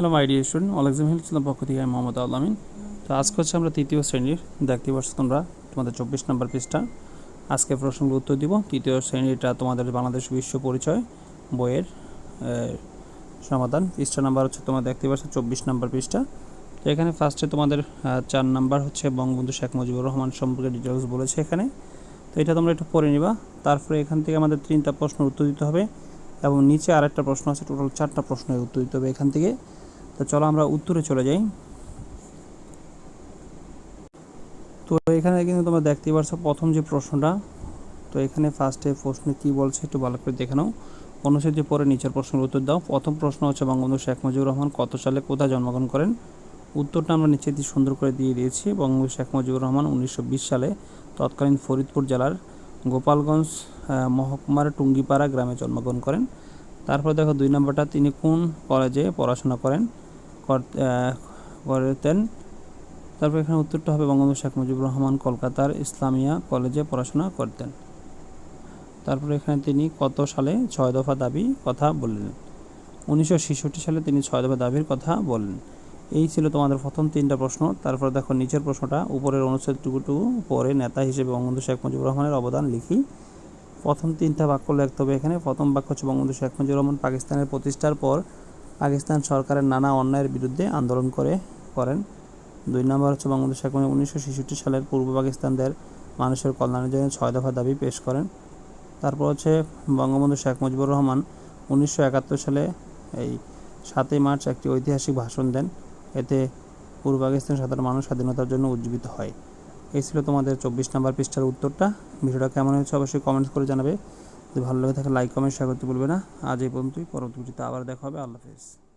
Hello my dear student অলেকজাম হিল ছিলাম পক্ষ থেকে আমি মোহাম্মদ আলামিন তো আজকে হচ্ছে আমরা তৃতীয় শ্রেণির দেখতে পাচ্ছ তোমরা, তোমাদের চব্বিশ নম্বর পৃষ্ঠা। আজকে প্রশ্নগুলো উত্তর দিব। তৃতীয় শ্রেণীটা তোমাদের বাংলাদেশ বিশ্ব পরিচয় বইয়ের সমাধান। পৃষ্ঠা নাম্বার হচ্ছে তোমরা দেখতে পাচ্ছ চব্বিশ নম্বর পৃষ্ঠা। তো এখানে ফার্স্টে তোমাদের চার নাম্বার হচ্ছে বঙ্গবন্ধু শেখ মুজিবুর রহমান সম্পর্কে ডিটেলস বলেছে এখানে। তো এটা তোমরা একটু পড়ে নিবা। তারপরে এখান থেকে আমাদের তিনটা প্রশ্ন উত্তর দিতে হবে এবং নিচে আরেকটা প্রশ্ন আছে টোটাল চারটা প্রশ্নের উত্তর দিতে হবে এখান থেকে। তো চলো আমরা উত্তরে চলে যাই। তো এখানে কিন্তু তোমরা দেখতেই পারছ প্রথম যে প্রশ্নটা, তো এখানে ফার্স্টে প্রশ্নে কি বলছে একটু ভালো করে দেখে নাও। অনুচ্ছেদে পরে নিচের প্রশ্নের উত্তর দাও। প্রথম প্রশ্ন হচ্ছে বঙ্গবন্ধু শেখ মুজিবুর রহমান কত সালে কোথায় জন্মগ্রহণ করেন? উত্তরটা আমরা নিচে দিয়ে সুন্দর করে দিয়ে দিয়েছি। বঙ্গবন্ধু শেখ মুজিবুর রহমান উনিশশো বিশ সালে তৎকালীন ফরিদপুর জেলার গোপালগঞ্জ মহকুমার টুঙ্গিপাড়া গ্রামে জন্মগ্রহণ করেন। তারপর দেখো দুই নম্বরটা, তিনি কোন কলেজে পড়াশোনা করেন? করতেন। তারপর এখানে উত্তরটা হবে বঙ্গবন্ধু শেখ মুজিবুর রহমান কলকাতার ইসলামিয়া কলেজে পড়াশোনা করতেন। তারপর এখানে তিনি কত সালে ছয় দফা দাবি কথা বললেন? উনিশশো ছেষট্টি সালে তিনি ছয় দফা দাবির কথা বললেন। এই ছিল তোমাদের প্রথম তিনটা প্রশ্ন। তারপর দেখো নিচের প্রশ্নটা, উপরের অনুচ্ছেদটুকু পরে নেতা হিসেবে বঙ্গবন্ধু শেখ মুজিবুর রহমানের অবদান লিখি। প্রথম তিনটা বাক্য লিখতে হবে এখানে। প্রথম বাক্য হচ্ছে বঙ্গবন্ধু শেখ মুজিবুর রহমান পাকিস্তানের প্রতিষ্ঠার পর পাকিস্তান সরকারের নানা অন্যায়ের বিরুদ্ধে আন্দোলন করে, করেন। দুই নম্বর হচ্ছে বঙ্গবন্ধু শেখ মুজিব উনিশশো ছেষট্টি সালের পূর্ব পাকিস্তানদের মানুষের কল্যাণের জন্য ছয় দফা দাবি পেশ করেন। তারপর হচ্ছে বঙ্গবন্ধু শেখ মুজিবুর রহমান উনিশশো একাত্তর সালে এই সাতই মার্চ একটি ঐতিহাসিক ভাষণ দেন। এতে পূর্ব পাকিস্তানের সাধারণ মানুষ স্বাধীনতার জন্য উজ্জীবিত হয়। এই ছিল তোমাদের চব্বিশ নম্বর পৃষ্ঠার উত্তরটা। ভিডিওটা কেমন হয়েছে অবশ্যই কমেন্টস করে জানাবে। যদি ভালো লাগে থাকে লাইক কমেন্ট শেয়ার করতে ভুলবে না। আজ এই পর্যন্তই। পরবর্তী ভিডিওতে আবার দেখা হবে। আল্লাহ হাফেজ।